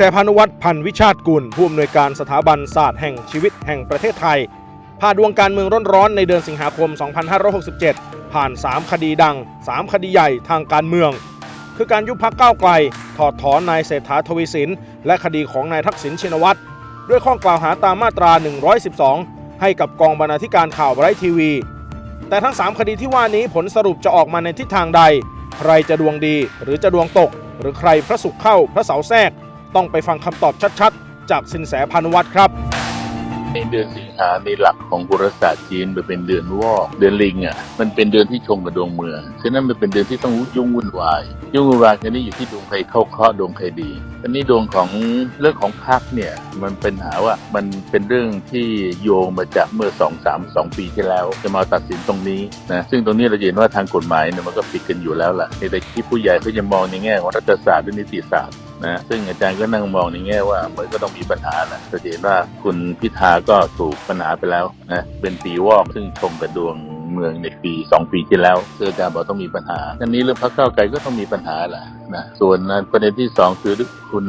แสพานุวัตรพันธวิชาติกุล ผู้อำนวยการสถาบันศาสตร์แห่งชีวิตแห่งประเทศไทยพาดวงการเมืองร้อนๆในเดือนสิงหาคม 2567 ผ่าน 3 คดีดัง 3 คดีใหญ่ทางการเมือง คือการยุบพักก้าวไกล ถอดถอนนายเศรษฐาทวีสิน และคดีของนายทักษิณชินวัตร ด้วยข้อกล่าวหาตามมาตรา 112 ให้กับกองบรรณาธิการข่าวไบรท์ทีวี แต่ทั้ง 3 คดีที่ว่านี้ผลสรุปจะออกมาในทิศทางใด ใครจะดวงดีหรือจะดวงตก หรือใครพระศุกร์เข้าพระเสาแทรก ต้องไปฟังคำตอบชัดๆ จากสินแสพานุวัตรครับในเดือนสิงหาในหลักของบุรศาสตร์จีนมันเป็นเดือนวอกเดือนลิงอะมันเป็นเดือนที่ชงกับดวงเมืองฉะนั้นมันเป็นเดือนที่ต้องยุ่งวุ่นวาย ยุ่งวุ่นวายคันนี้อยู่ที่ดวงใครเข้าเคราะห์ดวงใครดีอันนี้ดวงของเรื่องของพักเนี่ยมันเป็นหาว่ามันเป็นเรื่องที่โยงมาจากเมื่อสองสามสองปีที่แล้ว จะมาตัดสินตรงนี้นะซึ่งตรงนี้เราเห็นว่าทางกฎหมายเนี่ยมันก็ผิดกันอยู่แล้วล่ะในแต่ที่ผู้ใหญ่เขาจะมองในแง่ของรัฐศาสตร์และนิติศาสตร์ นะซึ่งอาจารย์ก็นั่งมองในแง่ว่ามันก็ต้องมีปัญหาแหละจะเห็นว่าคุณพิธาก็ถูกปัญหาไปแล้วนะเป็นปีวอกซึ่งชมกับดวงเมืองในปี 2 ปีที่แล้วคืออาจารย์บอกต้องมีปัญหาอันนี้เรื่องพรรคก้าไกลก็ต้องมีปัญหาแหละ นะส่วนประเด็นที่2คือคุณ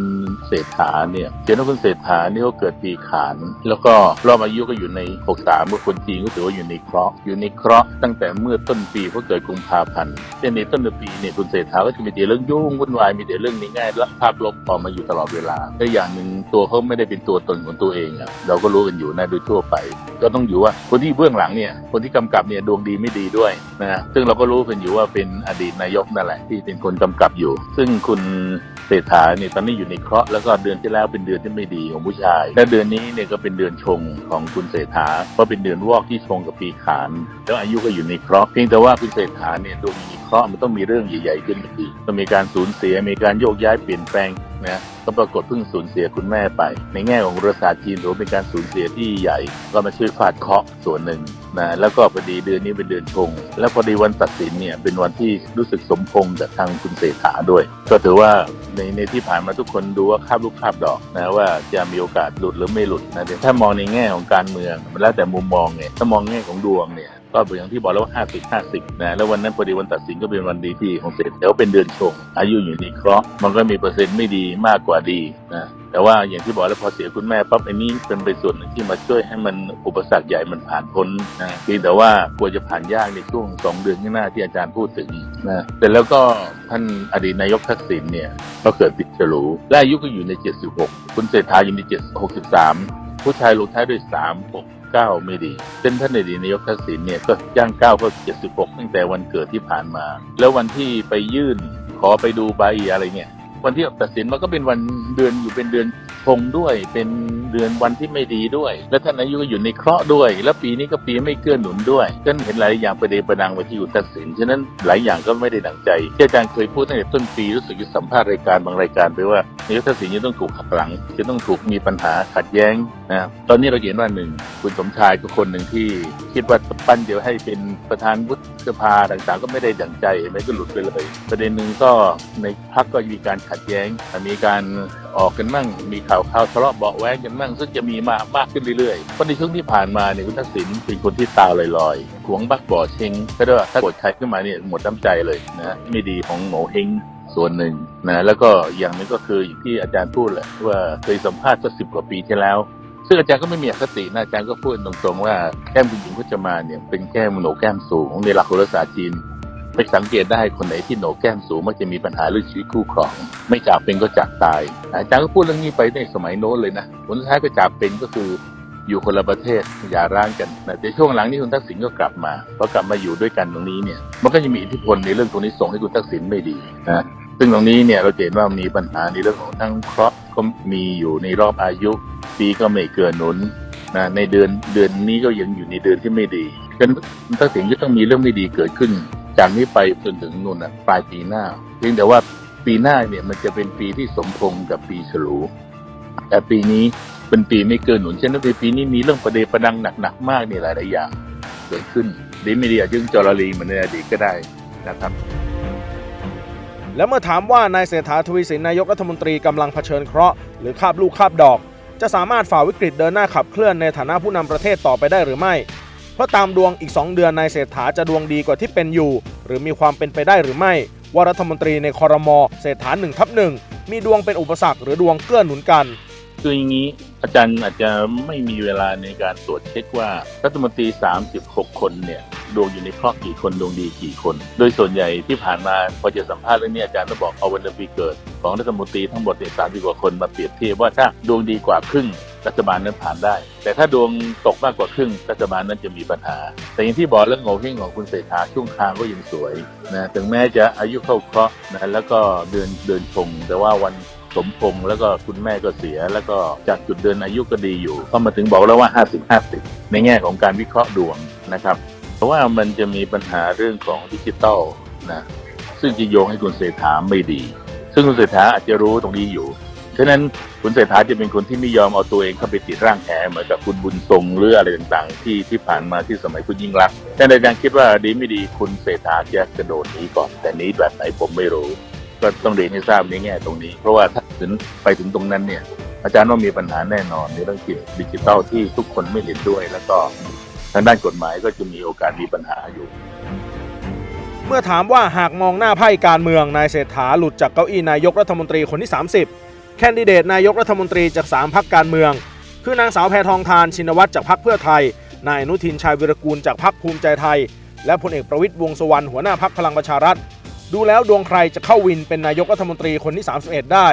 เศรษฐาเนี่ยเห็นว่าคุณเศรษฐานี่เขาเกิดปีขาน แล้วก็รอบอายุก็อยู่ใน 63เมื่อคนจีนก็ถือว่าอยู่ในเคราะห์อยู่ในเคราะห์ตั้งแต่เมื่อต้นปีเพราะเกิดกุมภาพันธ์เช่นในต้นปีเนี่ยคุณเศรษฐาก็จะมีแต่เรื่องยุ่งวุ่นวายมีแต่เรื่องนี้ง่ายและภาพลบออกมาอยู่ตลอดเวลาและอย่างหนึ่งตัวเขาไม่ได้เป็นตัวตนของตัวเองอะเราก็รู้กันอยู่นะโดยทั่วไป ก็ต้องอยู่ว่าคนที่เบื้องหลังเนี่ยคนที่กำกับเนี่ยดวงดีไม่ดีด้วยนะซึ่งเราก็รู้กันอยู่ว่าเป็นอดีตนายกนั่นแหละที่เป็นคนกำกับอยู่ซึ่งคุณเศรษฐาเนี่ยตอนนี้อยู่ในเคราะห์แล้วก็เดือนที่แล้วเป็นเดือนที่ไม่ดีของผู้ชาย และเดือนนี้เนี่ยก็เป็นเดือนชงของคุณเศรษฐาเพราะเป็นเดือนวอกที่ชงกับปีขาน แล้วอายุก็อยู่ในเคราะห์เพียงแต่ว่าคุณเศรษฐาเนี่ยดวงมีเคราะห์มันต้องมีเรื่องใหญ่ๆขึ้นมาอีกต้องมีการสูญเสียมีการโยกย้ายเปลี่ยนแปลง นะก็ปรากฏเพิ่งสูญเสียคุณแม่ไป ในแง่ของรัฐศาสตร์จีนถือว่าเป็นการสูญเสียที่ใหญ่ ก็มาช่วยฟาดเคาะส่วนหนึ่งนะแล้วก็พอดีเดือนนี้เป็นเดือนชง แล้วพอดีวันตัดสินเนี่ยเป็นวันที่รู้สึกสมพงษ์กับทางคุณเศรษฐาด้วย ก็ถือว่าในในที่ผ่านมาทุกคนดูว่าคาบลูกคาบดอกนะว่าจะมีโอกาสหลุดหรือไม่หลุดนะแต่ถ้ามองในแง่ของการเมืองมันแล้วแต่มุมมองไงถ้ามองแง่ของดวงเนี่ย ก็อย่างที่บอกแล้วว่า50 50นะแล้ววันนั้นพอดีวันตัดสินก็เป็นวันดีที่ของเศรษฐแล้วเป็นเดือนชงอายุอยู่ในเคราะห์มันก็มีเปอร์เซ็นต์ไม่ดีมากกว่าดีนะแต่ว่าอย่างที่บอกแล้วพอเสียคุณแม่ปั๊บอันนี้เป็นไปส่วนหนึ่งที่มาช่วยให้มันอุปสรรคใหญ่มันผ่านพ้นนะเพียงแต่ว่ากลัวจะผ่านยากในช่วงสองเดือนข้างหน้าที่อาจารย์พูดถึงนะแต่แล้วก็ท่านอดีตนายกทักษิณเนี่ยก็เกิดติดฉลูและอายุก็อยู่ใน 76 คุณเศรษฐาอยู่ใน7 63 ผู้ชายลงท้ายด้วย 36 3 6 9ไม่ดีเส้นท่านอดีตนายกทักษิณเนี่ยก็ย่างก้าวเข้า76 ตั้งแต่วันเกิดที่ผ่านมา แล้ววันที่ไปยื่นขอไปดูใบอะไรเนี่ยวันที่ตัดสินมันก็เป็นวันเดือนอยู่เป็นเดือนชงด้วย เป็นเดือนวันที่ไม่ดีด้วย และท่านอายุก็อยู่ในเคราะห์ด้วย แล้วปีนี้ก็ปีไม่เกื้อหนุนด้วยก็เห็นหลายอย่างประเดประดังไปที่อยู่ตัดสินฉะนั้นหลายอย่างก็ไม่ได้ดังใจที่อาจารย์เคยพูดตั้งแต่ต้นปีรู้สึกจะสัมภาษณ์รายการบางรายการไปว่านายกทักษิณจะต้องถูกหักหลังจะต้องถูกมีปัญหาขัดแย้งนะตอนนี้เราเห็นว่าหนึ่ง คุณสมชายก็คนหนึ่งที่คิดว่าปั้นเดียวให้เป็นประธานวุฒิสภาต่างๆ ก็ไม่ได้ดังใจไหมก็หลุดไปเลย ประเด็นหนึ่งก็ในพักก็มีการขัดแย้ง มีการออกกันมั่ง มีข่าวข่าวทะเลาะเบาะแว้งกันมั่ง ซึ่งจะมีมามากขึ้นเรื่อยๆเพราะในช่วงที่ผ่านมาเนี่ยคุณทักษิณเป็นคนที่ตาลอยๆหวงบักบ่อเชงก็ได้ว่าถ้าโกรธใครขึ้นมาเนี่ยหมดน้ำใจเลยนะไม่ดีของโหงเฮงส่วนหนึ่งนะแล้วก็อย่างนึงก็คืออย่างที่อาจารย์พูดแหละว่าเคยสัมภาษณ์สักสิบกว่าปีที่แล้ว ซึ่งอาจารย์ก็ไม่มีอคตินะอาจารย์ก็พูดตรงๆว่าแก้มผู้หญิงพจมาเนี่ยเป็นแก้มโหนกแก้มสูงในหลักโหราศาสตร์จีนไปสังเกตได้คนไหนที่โหนกแก้มสูงมักจะมีปัญหาเรื่องชีวิตคู่ครอง ไม่จากเป็นก็จากตายอาจารย์ก็พูดเรื่องนี้ไปในสมัยโน้นเลยนะผลท้ายก็จากเป็นก็คืออยู่คนละประเทศอย่าร้างกันนะแต่ช่วงหลังนี้คุณทักษิณก็กลับมาพอกลับมาอยู่ด้วยกันตรงนี้เนี่ย มันก็จะมีอิทธิพลในเรื่องตรงนี้ส่งให้คุณทักษิณไม่ดีนะ ซึ่งตรงนี้เนี่ยเราเห็นว่ามีปัญหาในเรื่องของทั้งเคราะห์ก็มีอยู่ในรอบอายุ ปีก็ไม่เกินหนุนนะในเดือนเดือนนี้ก็ยังอยู่ในเดือนที่ไม่ดีฉะนั้นคุณทักษิณก็ต้องมีเรื่องไม่ดีเกิดขึ้น จากนี้ไปจนถึงนู่นนะปลายปีหน้าเพียงแต่ว่าปีหน้าเนี่ยมันจะเป็นปีที่สมพงกับปีฉลูแต่ปีนี้เป็นปีไม่เกินหนุนเช่นในปีนี้มีเรื่องประเดประดังหนักๆมากนี่หลายๆอย่างเกิดขึ้นดีไม่ดีอาจจะยึงจอรลีเหมือนในอดีตก็ได้นะครับ และเมื่อถามว่านายเศรษฐาทวีสินนายกรัฐมนตรีกำลังเผชิญเคราะห์หรือคาบลูกคาบดอก จะสามารถฝ่าวิกฤตเดินหน้าขับเคลื่อนในฐานะผู้นำประเทศต่อไปได้หรือไม่ เพราะตามดวงอีก 2 เดือนนายเศรษฐาจะดวงดีกว่าที่เป็นอยู่ หรือมีความเป็นไปได้หรือไม่ ว่ารัฐมนตรีในคอรมอเศรษฐาหนึ่งทับหนึ่งมีดวงเป็นอุปสรรคหรือดวงเกื้อหนุนกันคืออย่างนี้อาจารย์อาจจะไม่มีเวลาในการตรวจเช็คว่ารัฐมนตรี 36 คนเนี่ย ดวงอยู่ในเคราะห์กี่คนดวงดีกี่คน โดยส่วนใหญ่ที่ผ่านมาพอจะสัมภาษณ์เรื่องนี้อาจารย์ก็บอกเอาวันเดือนปีเกิด ของรัฐมนตรีทั้งหมดเนี่ยสามกว่าคนมาเปรียบเทียบว่าถ้าดวงดีกว่าครึ่งรัฐบาลนั้นผ่านได้ แต่ถ้าดวงตกมากกว่าครึ่งรัฐบาลนั้นจะมีปัญหา แต่อย่างที่บอกเรื่องโงเฮงของคุณเศรษฐาช่วงคางก็ยังสวยนะถึงแม้จะอายุเข้าเคราะห์นะแล้วก็เดินเดินชงแต่ว่าวันสมพงษ์แล้วก็คุณแม่ก็เสีย แล้วก็จากจุดเดินอายุก็ดีอยู่ ก็มาถึงบอกแล้วว่า 50 50 ในแง่ของการวิเคราะห์ดวงนะครับ เพราะว่ามันจะมีปัญหาเรื่องของดิจิตอลนะซึ่งจะโยงให้คุณเศรษฐาไม่ดี ซึ่งคุณเศรษฐาอาจจะรู้ตรงนี้อยู่ ฉะนั้นคุณเศรษฐาจะเป็นคนที่ไม่ยอมเอาตัวเองเข้าไปติดร่างแหเหมือนกับคุณบุญทรงหรืออะไรต่างๆ ที่ที่ผ่านมาที่สมัยคุณยิ่งรักษณ์แต่ในการคิดว่าดีไม่ดีคุณเศรษฐาจะกระโดดหนีก่อน แต่นี้แบบไหนผมไม่รู้ ก็ต้องเรียนให้ทราบในแง่ตรงนี้ เพราะว่าถ้าถึงไปถึงตรงนั้นเนี่ยอาจารย์ว่ามีปัญหาแน่นอนในเรื่องเกี่ยวกับดิจิทัลที่ทุกคนไม่เห็นด้วยแล้วก็ ทางด้านกฎหมายก็จะมีโอกาสมีปัญหาอยู่ เมื่อถามว่าหากมองหน้าไพ่การเมืองนายเศรษฐาหลุดจากเก้าอี้นายกรัฐมนตรีคนที่ 30 แคนดิเดตนายกรัฐมนตรีจาก 3พักการเมือง คือนางสาวแพทองทานชินวัตรจากพักเพื่อไทย นายอนุทินชาญวิรกูลจากพักภูมิใจไทย และพลเอกประวิตยวงษ์สุวรรณหัวหน้าพักพลังประชารัฐ ดูแล้วดวงใครจะเข้าวินเป็นนายกรัฐมนตรีคนที่ 31 ได้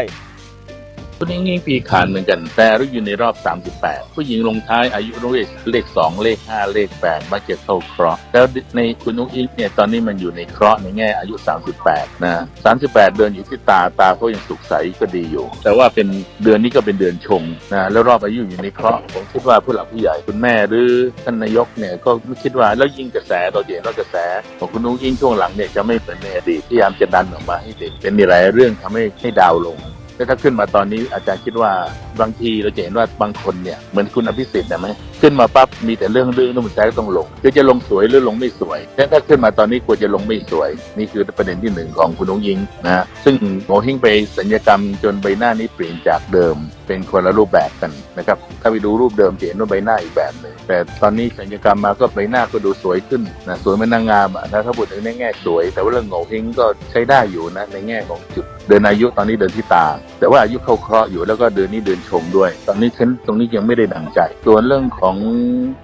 คุณยิ่งยิ่งปีขานเหมือนกัน แต่อายุอยู่ในรอบ 38 ผู้หญิงลงท้ายอายุเลขเลข 2 เลข 5 เลข 8 มักจะเข้าเคราะห์แล้วในคุณนุ้งอิงเนี่ยตอนนี้มันอยู่ในเคราะห์ในแง่อายุ 38 นะ 38 เดือนอยู่ที่ตาตาเขายังสุขใสก็ดีอยู่ แต่ว่าเป็นเดือนนี้ก็เป็นเดือนชงนะแล้วรอบอายุอยู่ในเคราะห์ผมคิดว่าผู้หลักผู้ใหญ่คุณแม่หรือท่านนายกเนี่ยก็ไม่คิดว่าแล้วยิ่งกระแสเราเห็นว่ากระแสของคุณนุ้งอิงช่วงหลังเนี่ยจะไม่เหมือนในอดีตพยายามจะดันออกมาให้เด็กเป็นมีหลายเรื่องทำให้ให้ดาวลง แล้วถ้าขึ้นมาตอนนี้อาจารย์คิดว่าบางทีเราจะเห็นว่าบางคนเนี่ยเหมือนคุณอภิสิทธิ์นะไหมขึ้นมาปั๊บมีแต่เรื่องเรื่องต้องใช้ต้องลงคือจะลงสวยหรือลงไม่สวยแต่ถ้าขึ้นมาตอนนี้กลัวจะลงไม่สวย นี่คือประเด็นที่หนึ่งของคุณองยิงนะฮะซึ่งโงหิ้งไปสัญญกรรมจนใบหน้านี้เปลี่ยนจากเดิม เป็นคนละรูปแบบกันนะครับถ้าไปดูรูปเดิมจะเห็นว่าใบหน้าอีกแบบหนึ่งแต่ตอนนี้สัญญกรรมมาก็ใบหน้าก็ดูสวยขึ้นนะสวยเหมันนางงามอะถ้าพูดถึงในแง่สวย แต่ว่าเรื่องโงเฮงก็ใช้ได้อยู่นะในแง่ของจุดเดือนอายุตอนนี้เดือนที่ตาแต่ว่าอายุเขาเคราะห์อยู่แล้วก็เดือนนี้เดือนชงด้วย ตอนนี้ฉันตรงนี้ยังไม่ได้ดังใจ ส่วนเรื่องของ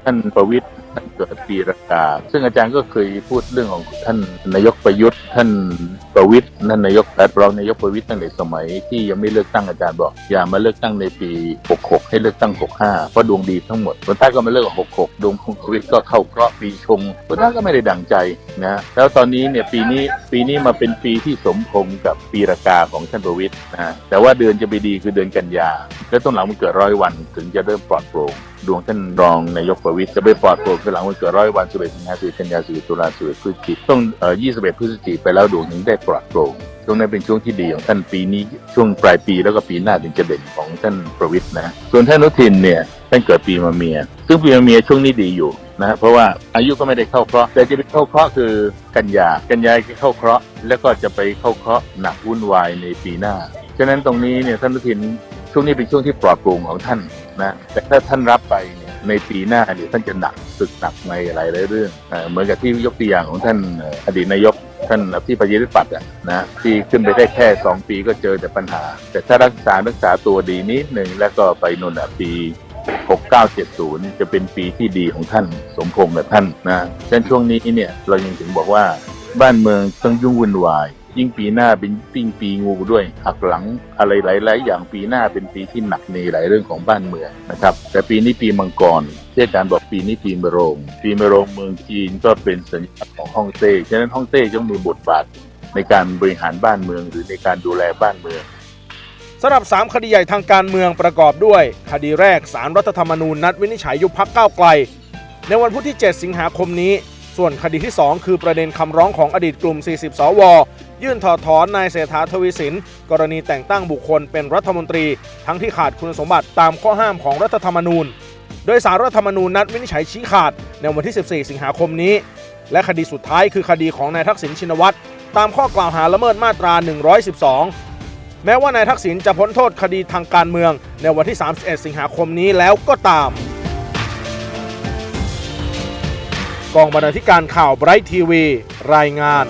ท่านประวิทย์ ท่านเกิดปีรากา ซึ่งอาจารย์ก็เคยพูดเรื่องของท่านนายกประยุทธ์ ท่านประวิตรท่านนายกแต่รองนายกประวิตรตั้งแต่สมัยที่ยังไม่เลือกตั้งอาจารย์บอก อย่ามาเลือกตั้งในปี 66 ให้เลือกตั้ง 65 เพราะดวงดีทั้งหมดคนใต้ก็มาเลือก 66 ดวงของประวิตรก็เข้าเคราะห์ปีชงคนใต้ก็ไม่ได้ดังใจนะแล้วตอนนี้เนี่ยปีนี้ปีนี้มาเป็นปีที่สมพงกับปีรากาของท่านประวิตรนะแต่ว่าเดือนจะไปดีคือเดือนกันยาแล้วต้องหลังมันเกิดร้อยวันถึงจะเริ่มปลอดโปร่ง ดวงท่านรองนายกประวิตรจะไปปลอดโปร่งคือหลังมันเกิดร้อยวันสิบเอ็ดสิงหาคมกันยาสิบตุลาสิบพฤศจิกต้องเอ่อยี่สิบเอ็ดพฤศจิกไปแล้วดวงถึงได้ปลอดโปร่งช่วงนั้นเป็นช่วงที่ดีของท่านปีนี้ช่วงปลายปีแล้วก็ปีหน้าถึงจะเด่นของท่านประวิตรนะส่วนท่านนุทินเนี่ยท่านเกิดปีมะเมีย ซึ่งปีมะเมียช่วงนี้ดีอยู่นะเพราะว่าอายุก็ไม่ได้เข้าเคราะห์แต่จะไปเข้าเคราะห์คือกันยากันยาจะเข้าเคราะห์แล้วก็จะไปเข้าเคราะห์หนักวุ่นวายในปีหน้าฉะนั้นตรงนี้เนี่ยท่านนุทินช่วงนี้เป็นช่วงที่ปลอดโปร่งของท่าน นะแต่ถ้าท่านรับไปเนี่ยในปีหน้าเนี่ยท่านจะหนักศึกหนักในหลายเรื่องเหมือนกับที่ยกตัวอย่างของท่านอดีตนายกท่านที่ประยุทธ์ปัตย์อะนะที่ขึ้นไปได้แค่ 2 ปีก็เจอแต่ปัญหา แต่ถ้ารักษารักษาตัวดีนิดหนึ่งแล้วก็ไปนนอะปี6970 จะเป็นปีที่ดีของท่านสมพงษ์กับท่านนะฉะนั้นช่วงนี้เนี่ยเรายังถึงบอกว่าบ้านเมืองต้องยุ่งวุ่นวาย ยิ่งปีหน้าเป็นปิ้งปีงูด้วยหักหลังอะไรหลาย ๆ อย่างปีหน้าเป็นปีที่หนักในหลายเรื่องของบ้านเมืองนะครับ แต่ปีนี้ปีมังกรที่อาจารย์บอกปีนี้ปีมะโรง ปีมะโรงเมืองจีนก็เป็นสัญลักษณ์ของฮ่องเต้ฉะนั้นฮ่องเต้จะมีบทบาทในการบริหารบ้านเมืองหรือในการดูแลบ้านเมืองสำหรับ 3 คดีใหญ่ทางการเมืองประกอบด้วย คดีแรกสารรัฐธรรมนูญนัดวินิจฉัยยุบพักก้าวไกล ในวันพุธที่ 7 สิงหาคมนี้ ส่วนคดีที่ 2 คือประเด็นคำร้องของอดีตกลุ่ม 40 สว ยื่นถอดถอนนายเศรษฐาทวีสิน กรณีแต่งตั้งบุคคลเป็นรัฐมนตรี ทั้งที่ขาดคุณสมบัติตามข้อห้ามของรัฐธรรมนูญ โดยสารรัฐธรรมนูญนัดวินิจฉัยชี้ขาดในวันที่ 14 สิงหาคมนี้ และคดีสุดท้ายคือคดีของนายทักษิณชินวัตรตามข้อกล่าวหาละเมิดมาตรา 112 แม้ว่านายทักษิณจะพ้นโทษคดีทางการเมืองในวันที่ 31 สิงหาคมนี้แล้วก็ตาม กองบรรณาธิการข่าวไบรท์ทีวี รายงาน